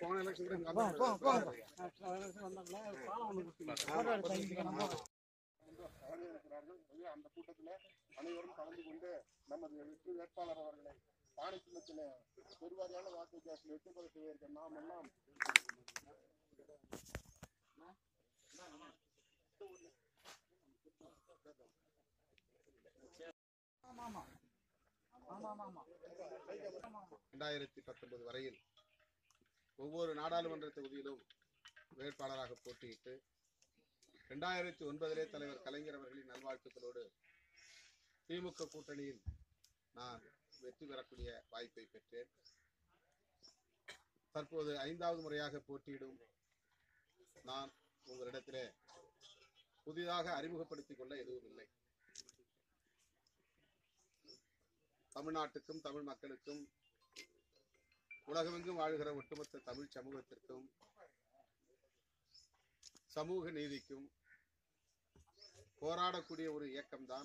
போன எலெக்ஷன் அந்த கூட்டத்தில் அனைவரும் கலந்து கொண்டு நமது வெற்றி வேட்பாளர் அவர்களை பானை சின்னத்தில் பெருவாரியான வாக்கு வித்தியாசத்தில் வெற்றி பெற செய்வதற்கு நாம் எல்லாம் ரெண்டாயிரத்தி பத்தொன்பது வரையில் ஒவ்வொரு நாடாளுமன்ற தொகுதியிலும் வேட்பாளராக போட்டியிட்டு ரெண்டாயிரத்தி ஒன்பதிலே தலைவர் கலைஞர் அவர்களின் நல்வாழ்த்துக்களோடு திமுக கூட்டணியில் நான் வெற்றி பெறக்கூடிய வாய்ப்பை பெற்றேன். தற்போது ஐந்தாவது முறையாக போட்டியிடும் நான் உங்களிடத்திலே புதிதாக அறிமுகப்படுத்திக் கொள்ள எதுவும் இல்லை. தமிழ்நாட்டுக்கும் தமிழ் மக்களுக்கும் உலகமெங்கும் வாழ்கிற ஒட்டுமொத்த தமிழ் சமூகத்திற்கும் சமூக நீதிக்கும் போராடக்கூடிய ஒரு இயக்கம்தான்